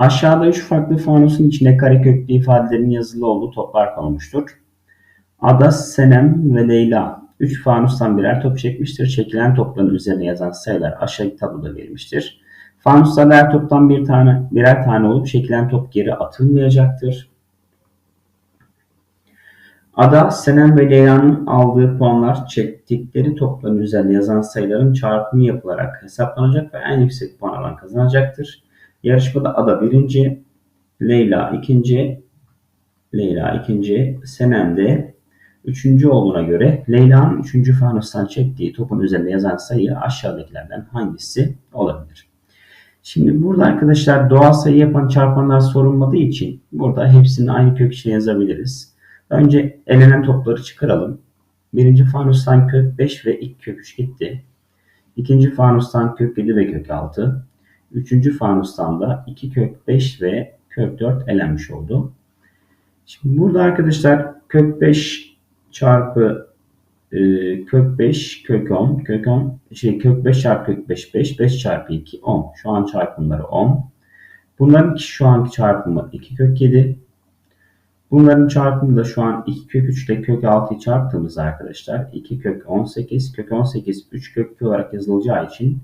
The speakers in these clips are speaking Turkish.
Aşağıda üç farklı fanusun içinde kareköklü ifadelerin yazılı olduğu toplar konulmuştur. Ada, Senem ve Leyla 3 fanustan birer top çekmiştir. Çekilen topların üzerine yazan sayılar aşağıdaki tabloda verilmiştir. Fanuslarda her toptan bir tane, birer tane olup çekilen top geri atılmayacaktır. Ada, Senem ve Leyla'nın aldığı puanlar çektikleri topların üzerine yazan sayıların çarpımı yapılarak hesaplanacak ve en yüksek puan alan kazanacaktır. Yarışmada Ada birinci, Leyla ikinci, Leyla ikinci, Senem de üçüncü olduğuna göre Leyla'nın üçüncü fanustan çektiği topun üzerinde yazan sayı aşağıdakilerden hangisi olabilir? Şimdi burada arkadaşlar doğal sayı yapan çarpanlar sorulmadığı için burada hepsini aynı kök içine yazabiliriz. Önce elenen topları çıkaralım. Birinci fanustan kök 5 ve ilk kök 3 gitti. İkinci fanustan kök 7 ve kök 6. Üçüncü fanustan da 2 kök 5 ve kök 4 elenmiş oldu. Şimdi burada arkadaşlar kök 5 çarpı e, kök 5 kök 10 kök 10 şey kök 5 çarpı kök 5 5 5 çarpı 2 10 şu an çarpımları 10 bunların şu anki çarpımı 2 kök 7 bunların çarpımı da şu an 2 kök 3 ile kök 6'yı çarptığımız arkadaşlar 2 kök 18 kök 18 3 kök 2 olarak yazılacağı için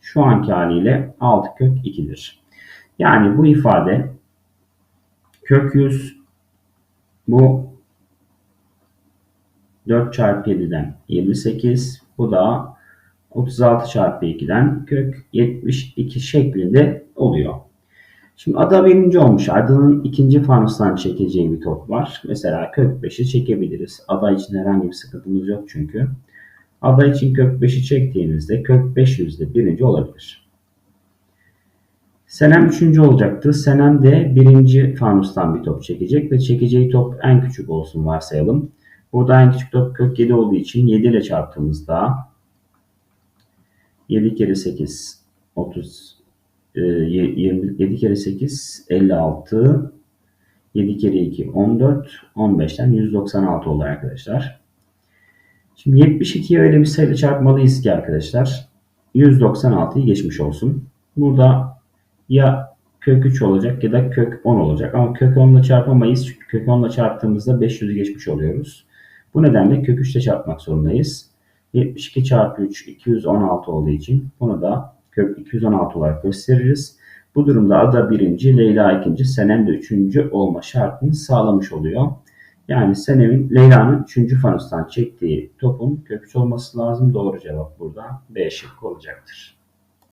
şu anki haliyle 6 kök 2'dir. Yani bu ifade kök 100 bu 4 çarpı 7'den 28. Bu da 36 çarpı 2'den kök 72 şeklinde oluyor. Şimdi ada birinci olmuş. Adanın ikinci fanustan çekeceği bir top var. Mesela kök 5'i çekebiliriz. Ada için herhangi bir sıkıntımız yok çünkü. Ada için kök 5'i çektiğinizde kök 500'de birinci olabilir. Senem üçüncü olacaktı. Senem de birinci fanustan bir top çekecek ve çekeceği top en küçük olsun varsayalım. Burada en küçük top kök 7 olduğu için 7 ile çarptığımızda 7 kere 8 30 20, 7 kere 8 56 7 kere 2 14 15'ten 196 oldu arkadaşlar. Şimdi 72'ye öyle bir sayıyla çarpmalıyız ki arkadaşlar 196'yı geçmiş olsun. Burada ya kök 3 olacak ya da kök 10 olacak. Ama kök 10 ile çarpamayız. Çünkü kök 10 ile çarptığımızda 500'ü geçmiş oluyoruz. Bu nedenle kök 3 ile çarpmak zorundayız. 72 çarpı 3 216 olduğu için bunu da kök 216 olarak gösteririz. Bu durumda Ada birinci, Leyla ikinci, Senem de üçüncü olma şartını sağlamış oluyor. Yani Senem'in Leyla'nın üçüncü fanustan çektiği topun kök 3 olması lazım. Doğru cevap burada B şıkkı olacaktır.